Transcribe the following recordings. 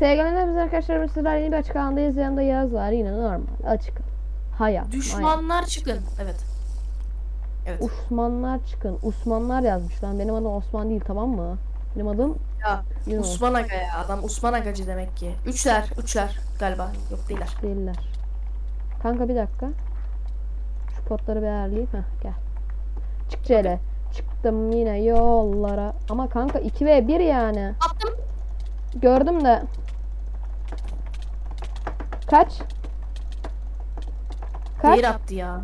Sevgilerimiz arkadaşlar sizler yeni bir açık alandayız. Yanında Yağız var. Yine normal. Açık. Hayat. hayat. Düşmanlar çıkın. Evet. Evet. Osmanlar çıkın. Osmanlar yazmış lan. Benim adım Osman değil tamam mı? Benim adım Ya Yunus. Osman Aga ya. Adam Osman Agacı demek ki. Üçler. Üçler galiba. Yok değiller. değiller. Kanka bir dakika. Şu potları bir ayarlayayım. Heh gel. Çık Cele. Çıktım yine yollara. Ama kanka 2 ve 1 yani. Attım. Gördüm de. Kaç? Kaç? Zehir attı ya.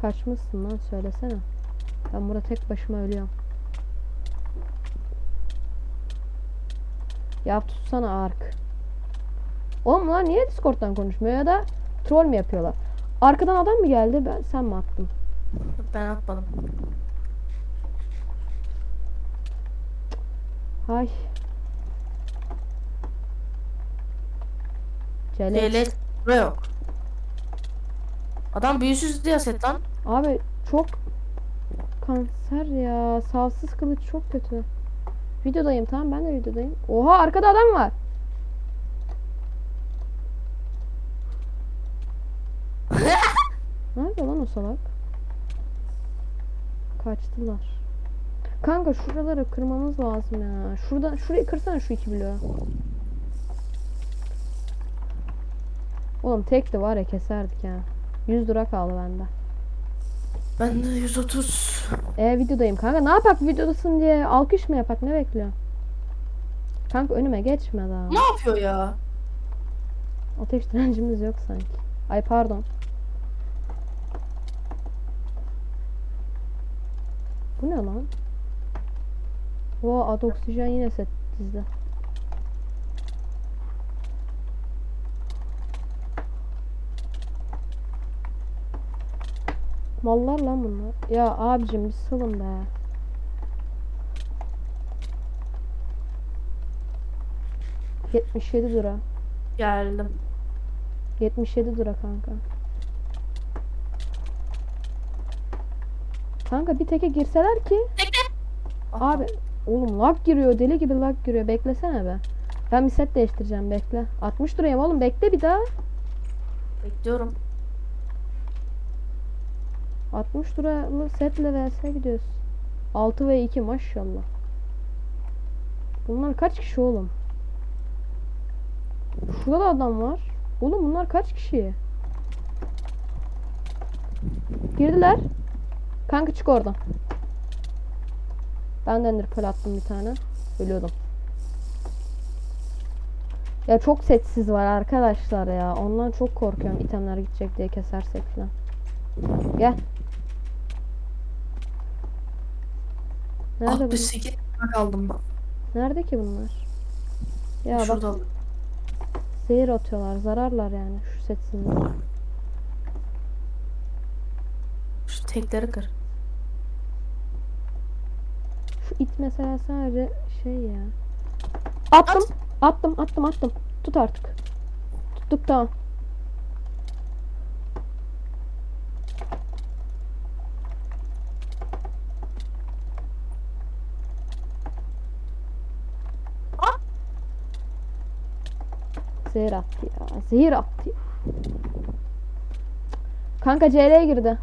Kaçmışsın lan söylesene. Ben burada tek başıma ölüyorum. Ya tutsana ark. Oğlum lan niye Discord'dan konuşmuyor ya da troll mü yapıyorlar? Arkadan adam mı geldi? Ben sen mi attın? Ben atmadım. Hay. DL buraya yok. Adam büyüsüz diye set lan. Abi çok kanser ya. Salsız kılıç çok kötü. Videodayım tamam ben de videodayım. Oha arkada adam var. Nerede lan o salak? Kaçtılar. Kanka şuraları kırmamız lazım ya. Şurada şurayı kırsana şu iki bloğu. Oğlum tekti var ya keserdik ya. 100 lira kaldı bende. Ben de 130. E videodayım kanka. Ne yapak videodasın diye alkış mı yapak ne bekliyor? Kanka önüme geçme daha. Ne yapıyor ya? Ateş direncimiz yok sanki. Ay pardon. Bu ne lan? Oo ad oksijen yine set dizde. Mallar lan bunlar. Ya abicim bir salın be. Yetmiş yedi lira. Geldim. 77 lira kanka. Kanka bir teke girseler ki Aha. abi oğlum lag giriyor deli gibi lag giriyor beklesene be. Ben bir set değiştireceğim bekle. 60 lirayım oğlum bekle bir daha. Bekliyorum. 60 liralı setle vs gidiyoruz. 6 ve 2 maşallah. Bunlar kaç kişi oğlum? Şurada da adam var. Oğlum bunlar kaç kişi? Girdiler. Kanka çık oradan. Ben de ender pearl attım bir tane. Ölüyordum. Ya çok setsiz var arkadaşlar ya. Ondan çok korkuyorum itemler gidecek diye kesersek falan. Gel. Nerede bunlar? 68 lira kaldım. Nerede ki bunlar? Ya bak Şurada. zehir atıyorlar. Zararlar yani şu setsizler. Şu tekleri kır. Şu it mesela sadece şey ya. Attım. Attım attım attım. Tut artık. Tuttuk tamam. Zehir attı ya. Zehir attı ya. Kanka CL'ye girdi.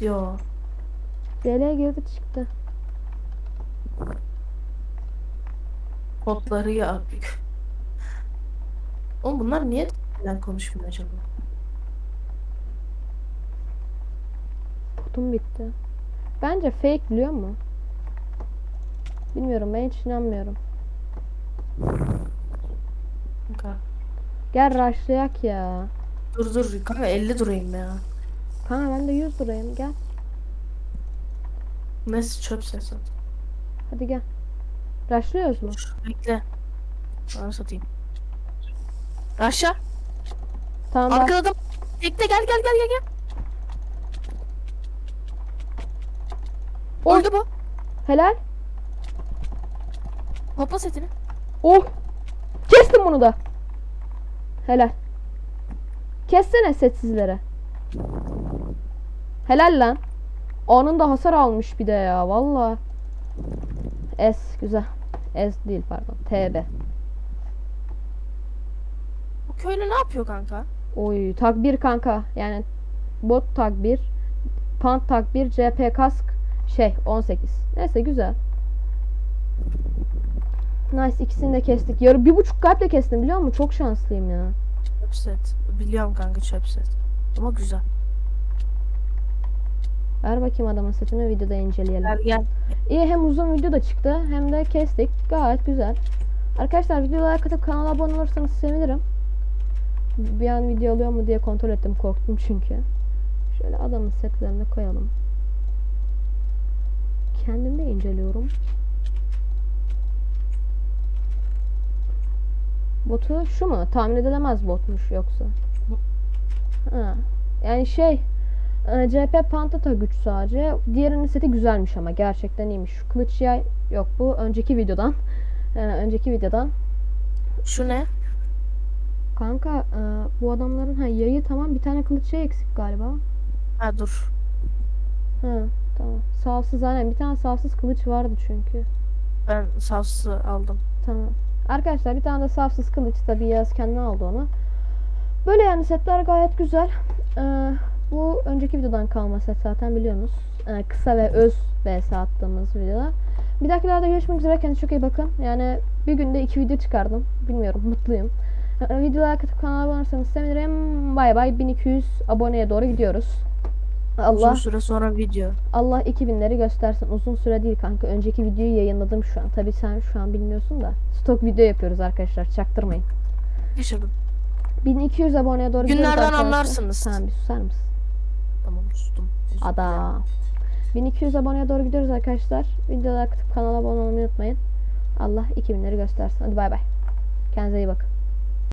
Diyor. CL'ye girdi çıktı. Potları ya. Oğlum bunlar niye neden konuşmuyor acaba? Kutum bitti. Bence fake biliyor musun? Bilmiyorum ben hiç inanmıyorum. Kanka. Gel rushlayak ya. Dur dur kanka 50 durayım ya. Kanka ben de 100 lirayım gel. Neyse çöp ses at. Hadi gel. Rushlıyoruz mu? Bekle. Bana satayım. Aşağı. Tamam adam. Tekte gel gel gel gel gel. Oy. Öldü bu. Helal. Topla setini. Oh. Kestim bunu da. Helal. Kessene setsizlere. Helal lan. Onun da hasar almış bir de ya valla. S güzel. S değil pardon. TB. Bu köylü ne yapıyor kanka? Oy 1 kanka. Yani bot 1. Pant 1. CP kask şey 18. Neyse güzel. Nice ikisini de kestik. Yarı bir buçuk kalple kestim biliyor musun? Çok şanslıyım ya. Çöp set. Biliyorum kanka çöp set. Ama güzel. Ver bakayım adamın setini videoda inceleyelim. Gel gel. İyi hem uzun video da çıktı hem de kestik. Gayet güzel. Arkadaşlar videolara katıp kanala abone olursanız sevinirim. Bir an video alıyor mu diye kontrol ettim korktum çünkü. Şöyle adamın setlerini koyalım. Kendim de inceliyorum. Botu şu mu? Tahmin edilemez botmuş yoksa. Ha. Yani şey e, CP Pantata güç sadece. Diğerinin seti güzelmiş ama gerçekten iyiymiş. Şu kılıç yay yok bu önceki videodan. E, önceki videodan. Şu ne? Kanka e, bu adamların ha yayı tamam bir tane kılıç yay eksik galiba. Ha dur. Ha tamam. Savsız aynen bir tane savsız kılıç vardı çünkü. Ben safsı aldım. Tamam. Arkadaşlar bir tane de safsız kılıç tabi Yağız kendine aldı onu. Böyle yani setler gayet güzel. Ee, bu önceki videodan kalma set zaten biliyorsunuz. Ee, kısa ve öz vs attığımız videoda. Bir dahakilerde görüşmek üzere. Kendinize çok iyi bakın. Yani bir günde iki video çıkardım. Bilmiyorum mutluyum. Ee, videolara katıp kanala abone olursanız sevinirim. Bay bay 1200 aboneye doğru gidiyoruz. Allah Uzun süre sonra video. Allah 2000'leri göstersin. Uzun süre değil kanka. Önceki videoyu yayınladım şu an. Tabi sen şu an bilmiyorsun da. Stok video yapıyoruz arkadaşlar. Çaktırmayın. Yaşadım. 1200 aboneye doğru Günlerden anlarsınız. Tamam bir susar mısın? Tamam sustum. Özür Ada. dilerim. 1200 aboneye doğru gidiyoruz arkadaşlar. Videoları katıp kanala abone olmayı unutmayın. Allah 2000'leri göstersin. Hadi bay bay. Kendinize iyi bakın.